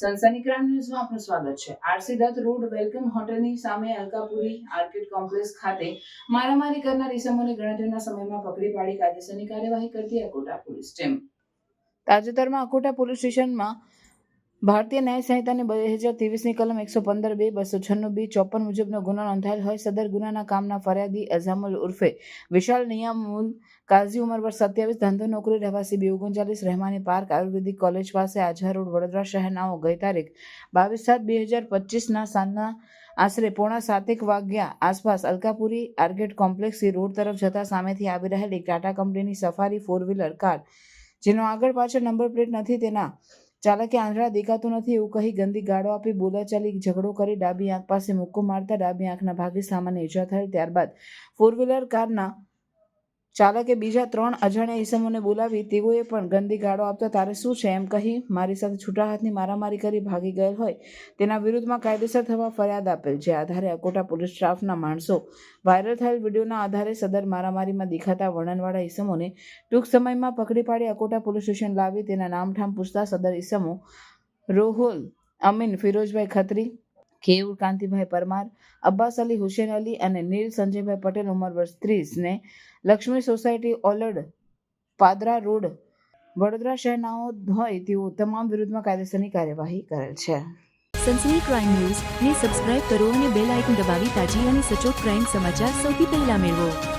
સનસની crime ન્યૂઝમાં આપનું સ્વાગત છે. આરસી દત્ત રોડ વેલકમ હોટલની સામે અલકાપુરી આર્કેડ કોમ્પ્લેક્સ ખાતે મારામારી કરનાર ઇસમોને ગણતરીના સમયમાં પકડી પાડી કાયદેસરની કાર્યવાહી કરતી અકોટા પોલીસ ટીમ. તાજેતરમાં અકોટા પોલીસ સ્ટેશનમાં ભારતીય ન્યાય સંહિતાની બે હજાર ત્રેવીસની કલમ એકસો પંદર બે બસો છન્નું બી ચોપન મુજબનો ગુનો નોંધાયેલ હોય સદર ગુનાના કામના ફરિયાદી અઝામુલ ઉર્ફે વિશાલ નિયામુલ કાઝી ઉંમર વર્ષ સત્યાવીસ, ધંધો, નોકરી, રહેવાસી બે ઓગણચાલીસ રહેમાની પાર્ક, આયુર્વેદિક કોલેજ પાસે આઝાર રોડ, વડોદરા શહેરનાઓ ગઈ તારીખ બાવીસ સાત બે હજાર પચીસના સાંજના આશરે પોણા સાતેક વાગ્યા આસપાસ અલકાપુરી આર્ગેટ કોમ્પ્લેક્સથી રોડ તરફ જતા સામેથી આવી રહેલી ટાટા કંપનીની સફારી ફોર વ્હીલર કાર, જેનો આગળ પાછળ નંબર પ્લેટ નથી તેના ચાલકે આંધળા દેખાતું નથી એવું કહી ગંદી ગાળો આપી બોલાચાલી, ઝઘડો કરી ડાબી આંખ પાસે મુક્કો મારતા ડાબી આંખના ભાગે સામાન્ય ઈજા થયેલ ત્યારબાદ. ફોર વ્હીલર કારના ચાલકે બીજા ત્રણ અજાણ્યા ઈસમોને બોલાવી, તેઓએ પણ ગંદી ગાળો આપતા તારે શું છે એમ કહી મારી સાથે છૂટા હાથની મારામારી કરી ભાગી ગયેલ હોય. તેના વિરુદ્ધમાં કાયદેસર થવા ફરિયાદ આપેલ, જે આધારે અકોટા પોલીસ સ્ટાફના માણસો વાયરલ થયેલ વિડીયોના આધારે સદર મારામારીમાં દેખાતા વર્ણનવાળા ઈસમોને ટૂંક સમયમાં પકડી પાડી અકોટા પોલીસ સ્ટેશન લાવી. તેના નામઠામ પૂછતા સદર ઈસમો રોહુલ, અમીન, ફિરોજભાઈ ખત્રી કેયુર કાંતિભાઈ પરમાર, અબ્બાસ અલી, હુસેન અલી અને નીલ સંજયભાઈ પટેલ ઉંમર વર્ષ ત્રીસને Lakshmi society old, Padra road, Vadodara શહેરનાઓ હોય તેઓ તમામ વિરુદ્ધમાં કાયદેસરની કાર્યવાહી કરેલ છે. સનસની ક્રાઇમ ન્યૂઝ ને સબસ્ક્રાઇબ કરો અને બેલ આઇકન દબાવી તાજી અને સચોટ ક્રાઇમ સમાચાર સૌથી પહેલા મેળવો.